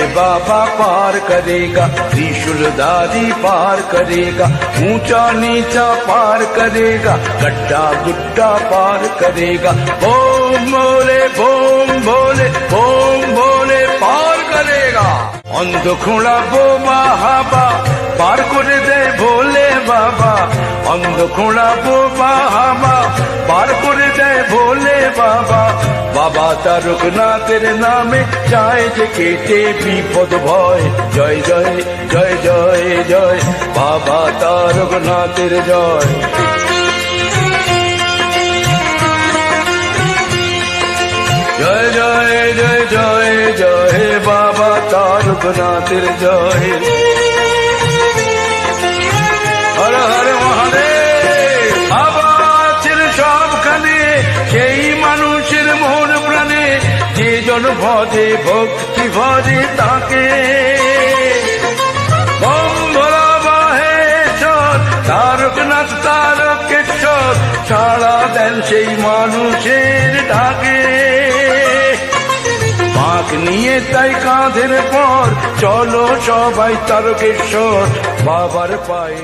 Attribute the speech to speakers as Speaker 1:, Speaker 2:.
Speaker 1: बाबा पार करेगा त्रिशूलधारी पार करेगा ऊंचा नीचा पार करेगा गड्ढा गुड्डा पार करेगा ओम भोले बोम भोले बोम भोले पार करेगा অন্ধ খোঁড়া বোমা হাবা পার করে দেয় ভোলে বাবা অন্ধ খোঁড়া বোমা হাবা পার করে দেয় ভোলে বাবা বাবা তারকনাথের নামে চায় যে কেটে বিপদ ভয়। জয় জয় জয় জয় জয়, বাবা তারকনাথের জয়। জয় জয় জয় জয় জয়, বাবা তারকনাথের জয়। জন ভজে ভক্তি ভজে তাকে। তারকনাথ, তারকেশ্বর সাড়া দেন সেই মানুষের ডাকে। পাক নিয়ে তাই কাঁধের পর, চলো সবাই তারকেশ্বর, বাবার পায়ে